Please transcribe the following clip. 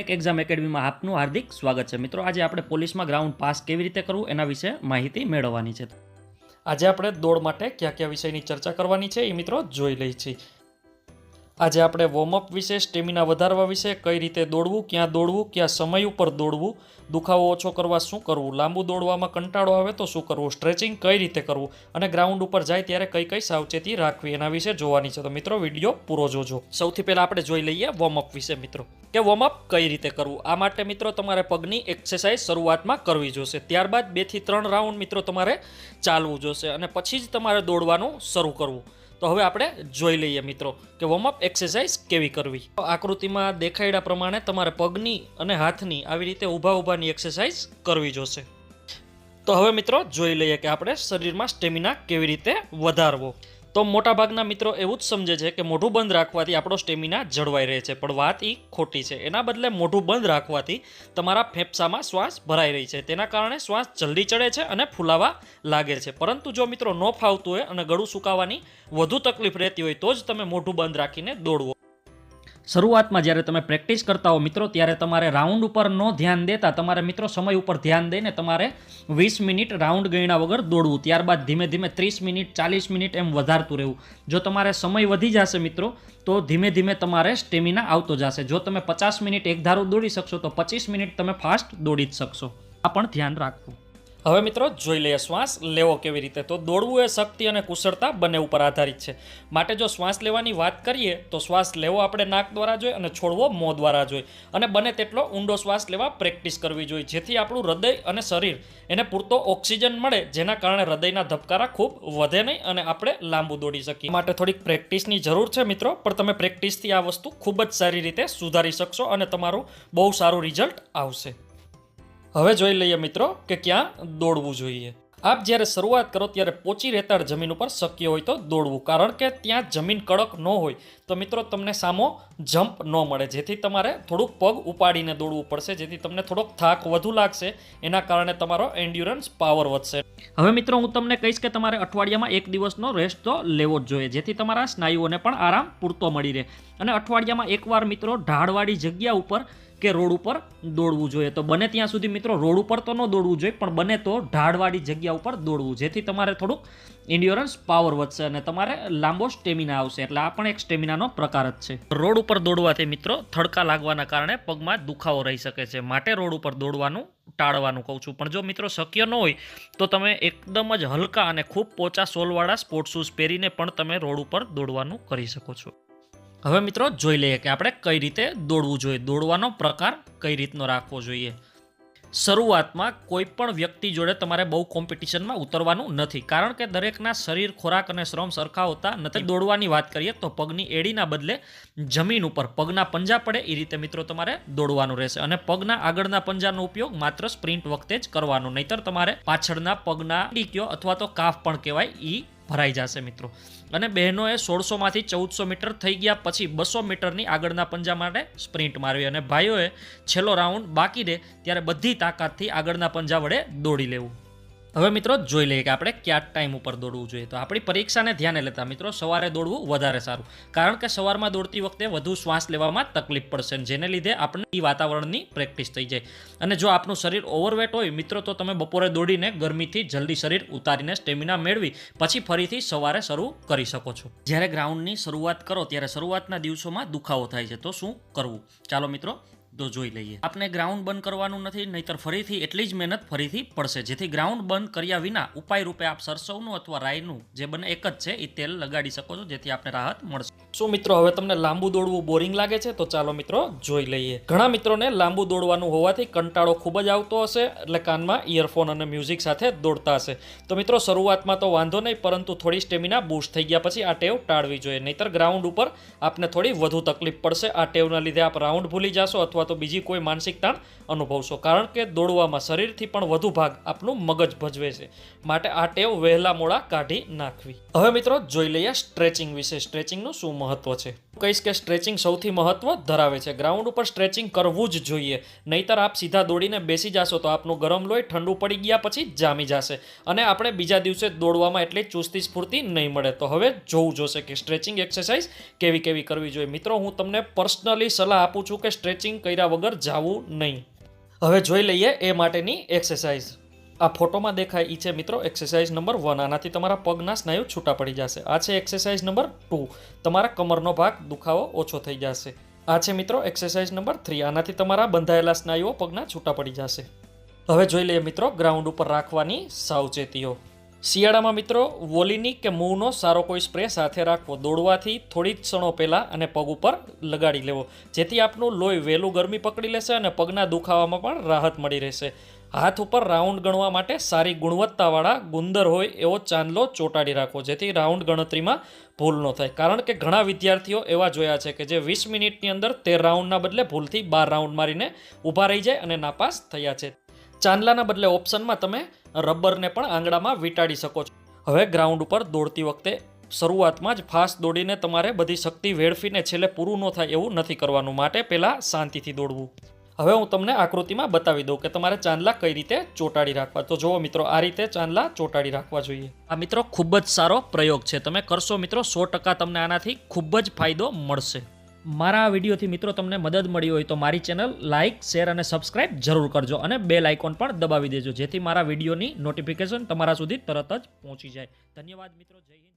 એક એક્ઝામ એકેડમીમાં આપનું હાર્દિક સ્વાગત છે. મિત્રો, આજે આપણે પોલીસમાં ગ્રાઉન્ડ પાસ કેવી રીતે કરવું એના વિશે માહિતી મેળવવાની છે. આજે આપણે દોડ માટે કયા કયા વિષયની ચર્ચા કરવાની છે એ મિત્રો જોઈ લઈ છીએ આજે આપણે વોર્મઅપ વિશે સ્ટેમિના વધારવા વિશે, કઈ રીતે દોડવું, ક્યાં દોડવું, ક્યાં સમય ઉપર દોડવું, દુખાવો ઓછો કરવા શું કરવું, લાંબુ દોડવામાં કંટાળો આવે તો શું કરવું સ્ટ્રેચિંગ કઈ રીતે કરવું અને ગ્રાઉન્ડ ઉપર જાય ત્યારે કઈ કઈ સાવચેતી રાખવી એના વિશે જોવાની છે. તો મિત્રો, વીડિયો પૂરો જોજો. સૌથી પહેલાં આપણે જોઈ લઈએ વોર્મઅપ વિશે મિત્રો. કે વોર્મઅપ કઈ રીતે કરવું? આ માટે મિત્રો તમારે પગની એક્સરસાઇઝ શરૂઆતમાં કરવી જોશે. ત્યારબાદ બેથી ત્રણ રાઉન્ડ મિત્રો તમારે ચાલવું જોશે અને પછી જ તમારે દોડવાનું શરૂ કરવું. તો હવે આપણે જોઈ લઈએ મિત્રો કે વોર્મઅપ એક્સરસાઇઝ કેવી કરવી? આકૃતિમાં દેખાડ્યા પ્રમાણે તમારે પગની અને હાથની આવી રીતે ઊભા ઊભાની એક્સરસાઇઝ કરવી જોશે. તો હવે મિત્રો જોઈ લઈએ કે આપણે શરીરમાં સ્ટેમિના કેવી રીતે વધારવો. તો મોટાભાગના મિત્રો એવું જ સમજે છે કે મોઢું બંધ રાખવાથી આપણો સ્ટેમિના જળવાઈ રહે છે. પણ વાત એ ખોટી છે. એના બદલે મોઢું બંધ રાખવાથી તમારા ફેફસામાં શ્વાસ ભરાઈ રહી છે. તેના કારણે શ્વાસ જલ્દી ચડે છે અને ફૂલાવા લાગે છે. પરંતુ જો મિત્રો ન ફાવતું હોય અને ગળું સુકાવાની વધુ તકલીફ રહેતી હોય તો જ તમે મોઢું બંધ રાખીને દોડવો. શરૂઆતમાં જ્યારે તમે પ્રેક્ટિસ કરતા હો મિત્રો, ત્યારે તમારે રાઉન્ડ ઉપર ન ધ્યાન દેતા, તમારે મિત્રો સમય ઉપર ધ્યાન દઈને તમારે વીસ મિનિટ રાઉન્ડ ગણ્યા વગર દોડવું, ત્યારબાદ ધીમે ધીમે ત્રીસ મિનિટ, ચાલીસ મિનિટ એમ વધારતું રહેવું. જો તમારે સમય વધી જશે મિત્રો, તો ધીમે ધીમે તમારે સ્ટેમિના આવતો જશે. જો તમે પચાસ મિનિટ એક ધારું દોડી શકશો, તો પચીસ મિનિટ તમે ફાસ્ટ દોડી જ શકશો. આ પણ ધ્યાન રાખવું. હવે મિત્રો, જોઈ લઈએ શ્વાસ. લેવો કેવી રીતે? તો દોડવું એ શક્તિ અને કુશળતા બંને ઉપર આધારિત છે. માટે જો શ્વાસ લેવાની વાત કરીએ, તો શ્વાસ લેવો આપણે નાક દ્વારા જોઈએ અને છોડવો મોં દ્વારા જોઈએ. અને બને તેટલો ઊંડો શ્વાસ લેવા પ્રેક્ટિસ કરવી જોઈએ, જેથી આપણું હૃદય અને શરીર એને પૂરતો ઓક્સિજન મળે, જેના કારણે હૃદયના ધબકારા ખૂબ વધે નહીં અને આપણે લાંબુ દોડી શકીએ. માટે થોડીક પ્રેક્ટિસની જરૂર છે મિત્રો, પણ તમે પ્રેક્ટિસથી આ વસ્તુ ખૂબ જ સારી રીતે સુધારી શકશો અને તમારું બહુ સારું રિઝલ્ટ આવશે. હવે જોઈ લઈએ મિત્રો કે ક્યાં દોડવું જોઈએ. આપ જ્યારે શરૂઆત કરો ત્યારે પોચી રેતાળ જમીન ઉપર શક્ય હોય તો દોડવું. કારણ કે ત્યાં જમીન કડક ન હોય. તો મિત્રો તમને સામો જમ્પ ન મળે. જેથી તમારે થોડુંક પગ ઉપાડીને દોડવું પડશે. જેથી તમને થોડોક થાક વધુ લાગશે. એના કારણે તમારો એન્ડ્યુરન્સ પાવર વધશે. હવે મિત્રો હું તમને કહીશ કે તમારે અઠવાડિયામાં એક દિવસનો રેસ્ટ તો લેવો જ જોઈએ. જેથી તમારા સ્નાયુઓને પણ આરામ પૂરતો મળી રહે. અને અઠવાડિયામાં એકવાર મિત્રો ઢાળવાળી જગ્યા ઉપર કે રોડ ઉપર દોડવું જોઈએ. તો બને ત્યાં સુધી મિત્રો રોડ ઉપર તો ન દોડવું જોઈએ, પણ બને તો ઢાળવાળી જગ્યા ઉપર દોડવું. જેથી તમારે થોડુંક ઇન્ડ્યોરન્સ પાવર વધશે અને તમારે લાંબો સ્ટેમિના આવશે. એટલે આ પણ એક સ્ટેમિનાનો પ્રકાર જ છે. રોડ ઉપર દોડવાથી મિત્રો થડકા લાગવાના કારણે પગમાં દુખાવો રહી શકે છે. માટે રોડ ઉપર દોડવાનું ટાળવાનું કહું છું. પણ જો મિત્રો શક્ય ન હોય, તો તમે એકદમ જ હલકા અને ખૂબ પોચા સોલવાળા સ્પોર્ટ શૂઝ પહેરીને પણ તમે રોડ ઉપર દોડવાનું કરી શકો છો. હવે મિત્રો જોઈ લઈએ કે આપણે કઈ રીતે દોડવું જોઈએ. દોડવાનો પ્રકાર કઈ રીતનો રાખવો જોઈએ. શરૂઆતમાં કોઈ પણ વ્યક્તિ જોડે તમારે બહુ કોમ્પિટિશનમાં ઉતરવાનું નથી. કારણ કે દરેકના શરીર ખોરાક અને શ્રમ સરખા હોતા નથી. દોડવાની વાત કરીએ તો પગની એડીના બદલે જમીન ઉપર પગના પંજા પડે એ રીતે મિત્રો તમારે દોડવાનું રહેશે. અને પગના આગળના પંજાનો ઉપયોગ માત્ર સ્પ્રિન્ટ વખતે જ કરવાનો. નહીતર તમારે પાછળના પગના ડીક્યો અથવા તો કાફ પણ કહેવાય એ ભરાઈ જશે મિત્રો. અને બહેનોએ સોળસોમાંથી ચૌદસો મીટર થઈ ગયા પછી બસો મીટરની આગળના પંજા માટે સ્પ્રિન્ટ મારવી અને ભાઈઓએ છેલ્લો રાઉન્ડ બાકી રહે ત્યારે બધી તાકાતથી આગળના પંજા વડે દોડી લેવું. હવે મિત્રો જોઈ લઈએ કે આપણે કયા ટાઈમ ઉપર દોડવું જોઈએ. તો આપણી પરીક્ષાને ધ્યાને લેતા મિત્રો સવારે દોડવું વધારે સારું. કારણ કે સવારમાં દોડતી વખતે વધુ શ્વાસ લેવામાં તકલીફ પડશે જેને લીધે આપણને એ વાતાવરણની પ્રેક્ટિસ થઈ જાય. અને જો આપણું શરીર ઓવરવેટ હોય, મિત્રો તો તમે બપોરે દોડીને ગરમીથી જલ્દી શરીર ઉતારીને સ્ટેમિના મેળવી પછી ફરીથી સવારે શરૂ કરી શકો છો. જ્યારે ગ્રાઉન્ડની શરૂઆત કરો, ત્યારે શરૂઆતના દિવસોમાં દુખાવો થાય છે. તો શું કરવું? ચાલો મિત્રો તો જોઈ લઈએ. આપણે ગ્રાઉન્ડ બંધ કરવાનું નથી, નહીતર ફરીથી એટલી જ મહેનત ફરીથી પડશે. જેથી ગ્રાઉન્ડ બંધ કર્યા વિના ઉપાય રૂપે આપ સરસવનું અથવા રાયનું જે બને એક જ છે એ તેલ લગાડી શકો છો, જેથી આપને રાહત મળશે. શું મિત્રો, હવે તમને લાંબુ દોડવું બોરિંગ લાગે છે? તો ચાલો મિત્રો, જોઈ લઈએ. ઘણા મિત્રોને લાંબુ દોડવાનું હોવાથી કંટાળો ખૂબ જ આવતો હશે, એટલે કાનમાં ઇયરફોન અને મ્યુઝિક સાથે દોડતા હશે. તો મિત્રો, શરૂઆતમાં તો વાંધો નહીં, પરંતુ થોડી સ્ટેમિના બૂસ્ટ થઈ ગયા પછી આ ટેવ ટાળવી જોઈએ. નહીતર ગ્રાઉન્ડ ઉપર આપને થોડી વધુ તકલીફ પડશે. આ ટેવના લીધે આપ રાઉન્ડ ભૂલી જશો અથવા અથવા તો બીજી કોઈ માનસિક તાણ અનુભવશો. કારણ કે દોડવામાં શરીરથી પણ વધુ ભાગ આપનું મગજ ભજવે છે. માટે આ ટેવ વહેલા મોડા કાઢી નાખવી. હવે મિત્રો જોઈ લઈએ સ્ટ્રેચિંગ વિશે. સ્ટ્રેચિંગનું શું મહત્વ છે? કહીશ કે સ્ટ્રેચિંગ સૌથી મહત્વ ધરાવે છે. ગ્રાઉન્ડ ઉપર સ્ટ્રેચિંગ કરવું જ જોઈએ. નહીતર આપ સીધા દોડીને બેસી જશો તો આપનું ગરમ લોહી ઠંડુ પડી ગયા પછી જામી જશે. અને આપણે બીજા દિવસે દોડવામાં એટલી ચુસ્તી સ્ફૂર્તિ નહીં મળે. તો હવે જોવું જોશે કે સ્ટ્રેચિંગ એક્સરસાઇઝ કેવી કેવી કરવી જોઈએ. મિત્રો, હું તમને પર્સનલી સલાહ આપું છું કે સ્ટ્રેચિંગ કર્યા વગર જાવું નહીં. હવે જોઈ લઈએ એ માટેની એક્સરસાઇઝ આ ફોટોમાં દેખાય એ છે મિત્રો એક્સરસાઇઝ નંબર વન આનાથી તમારા પગના સ્નાયુ છૂટા પડી જશે. આ છે એક્સરસાઇઝ નંબર ટુ તમારા કમરનો ભાગ દુખાવો ઓછો થઈ જશે. આ છે મિત્રો એક્સરસાઇઝ નંબર થ્રી આનાથી તમારા બંધાયેલા સ્નાયુઓ પગના છૂટા પડી જશે. હવે જોઈ લઈએ મિત્રો ગ્રાઉન્ડ ઉપર રાખવાની સાવચેતીઓ. શિયાળામાં મિત્રો, વોલીની કે મૂવનો સારો કોઈ સ્પ્રે સાથે રાખવો? દોડવાથી થોડી જ ક્ષણો પહેલાં અને પગ ઉપર લગાડી લેવો. જેથી આપનું લોહી વહેલું ગરમી પકડી લેશે અને પગના દુખાવામાં પણ રાહત મળી રહેશે. હાથ ઉપર રાઉન્ડ ગણવા માટે સારી ગુણવત્તાવાળા ગુંદર હોય એવો ચાંદલો ચોંટાડી રાખવો, જેથી રાઉન્ડ ગણતરીમાં ભૂલ ન થાય. કારણ કે ઘણા વિદ્યાર્થીઓ એવા જોયા છે કે જે વીસ મિનિટની અંદર તેર રાઉન્ડના બદલે ભૂલથી બાર રાઉન્ડ મારીને ઊભા રહી જાય અને નાપાસ થયા છે. ચાંદલાના બદલે ઓપ્શનમાં તમે રબરને પણ આંગળામાં વીંટાળી શકો છો. હવે ગ્રાઉન્ડ ઉપર દોડતી વખતે શરૂઆતમાં જ ફાસ્ટ દોડીને તમારે બધી શક્તિ વેડફીને છેલ્લે પૂરું ન થાય એવું નથી કરવાનું. માટે પહેલાં શાંતિથી દોડવું. હવે હું તમને આકૃતિમાં બતાવી દઉં કે તમારે ચાંદલા કઈ રીતે ચોંટાડી રાખવા. તો જુઓ મિત્રો, આ રીતે ચાંદલા ચોંટાડી રાખવા જોઈએ. આ મિત્રો ખૂબ જ સારો પ્રયોગ છે. તમે કરશો મિત્રો, સો તમને આનાથી ખૂબ જ ફાયદો મળશે. મારા વિડીયોથી મિત્રો તમને મદદ મળી હોય તો મારી ચેનલ લાઇક શેર અને સબસ્ક્રાઇબ જરૂર કરજો અને બેલ આઇકોન પણ દબાવી દેજો જેથી મારા વિડીયોની નોટિફિકેશન તમારા સુધી તરત જ પહોંચી જાય. ધન્યવાદ મિત્રો, જય હિન્દ.